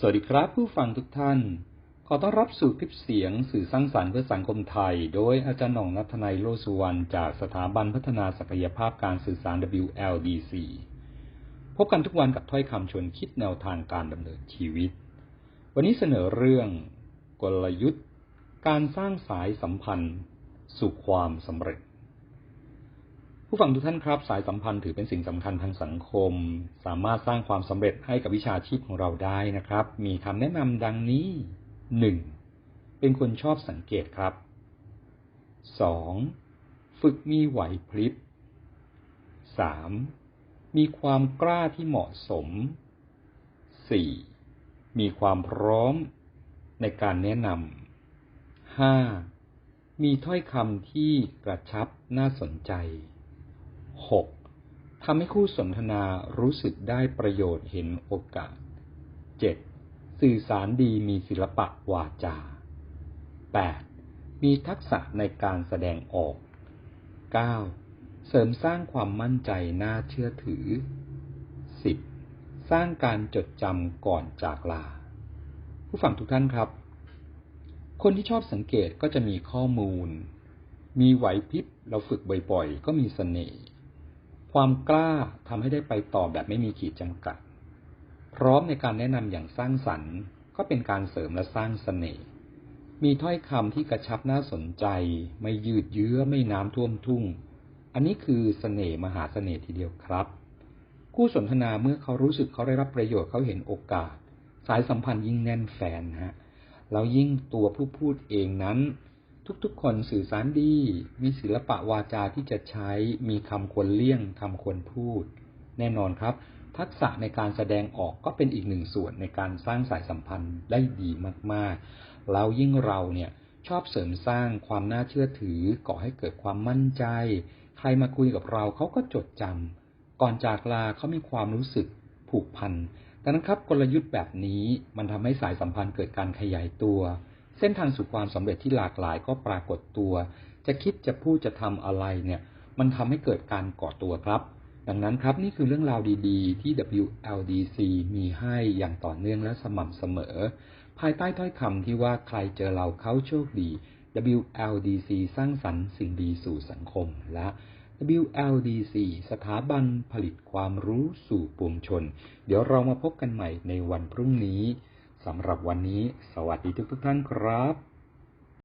สวัสดีครับผู้ฟังทุกท่าน ขอต้อนรับสู่คลิปเสียงสื่อสร้างสรรค์เพื่อสังคมไทย โดยอาจารย์หน่องนัทนายโลสุวรรณจากสถาบันพัฒนาศักยภาพการสื่อสาร WLDC พบกันทุกวันกับถ้อยคำชวนคิดแนวทางการดำเนินชีวิต วันนี้เสนอเรื่องกลยุทธ์ การสร้างสายสัมพันธ์ สู่ความสำเร็จ ผู้ฟังทุกท่านครับ สายสัมพันธ์ถือเป็นสิ่งสำคัญทางสังคม สามารถสร้างความสำเร็จให้กับวิชาชีพของเราได้นะครับ มีคำแนะนำดังนี้หนึ่งเป็นคนชอบสังเกตครับสองฝึกมีไหวพริบสามมีความกล้าที่เหมาะสมสี่มีความพร้อมในการแนะนำห้ามีถ้อยคำที่กระชับน่าสนใจ 6. ทำให้คู่สนทนารู้สึกได้ประโยชน์เห็นโอกาส 7. สื่อสารดีมีศิลปะวาจา 8. มีทักษะในการแสดงออก 9. เสริมสร้างความมั่นใจน่าเชื่อถือ 10. สร้างการจดจำก่อนจากลา ผู้ฟังทุกท่านครับ คนที่ชอบสังเกตก็จะมีข้อมูล มีไหวพริบเราฝึกบ่อยๆ ก็มีสเสน่ห์ ความกล้าทำให้ได้ไปต่อแบบไม่มีขีดจำกัด พร้อมในการแนะนำอย่างสร้างสรรค์ ก็เป็นการเสริมและสร้างสเสน่ห์มีถ้อยคำที่กระชับน่าสนใจ ไม่ยืดเยื้อไม่น้ำท่วมทุ่ง อันนี้คือสเสน่ห์มหาสเสน่ห์ทีเดียวครับ คู่สนทนาเมื่อเขารู้สึกเขาได้รับประโยชน์เขาเห็นโอกาส สายสัมพันธ์ยิ่งแน่นแฟนฮะแล้วยิ่งตัวผู้พูดเองนั้น ทุกๆ คนสื่อสารดี มีศิลปะวาจาที่จะใช้ มีคำควรเลี่ยงคำควรพูด แน่นอนครับ ทักษะในการแสดงออกก็เป็นอีกหนึ่งส่วนในการสร้างสายสัมพันธ์ได้ดีมากๆ แล้วยิ่งเราเนี่ยชอบเสริมสร้างความน่าเชื่อถือ ก่อให้เกิดความมั่นใจ ใครมาคุยกับเราเขาก็จดจำ ก่อนจากลาเขามีความรู้สึกผูกพันดังนั้นครับกลยุทธ์แบบนี้มันทำให้สายสัมพันธ์เกิดการขยายตัว เส้นทางสู่ความสำเร็จที่หลากหลายก็ปรากฏตัว จะคิดจะพูดจะทำอะไรเนี่ย มันทำให้เกิดการก่อตัวครับ ดังนั้นครับนี่คือเรื่องราวดีๆ ที่ WLDC มีให้อย่างต่อเนื่องและสม่ำเสมอ ภายใต้ถ้อยคำที่ว่าใครเจอเราเขาโชคดี WLDC สร้างสรรค์สิ่งดีสู่สังคมและ WLDC สถาบันผลิตความรู้สู่ปวงชน เดี๋ยวเรามาพบกันใหม่ในวันพรุ่งนี้ สำหรับวันนี้ สวัสดีทุกทุกท่านครับ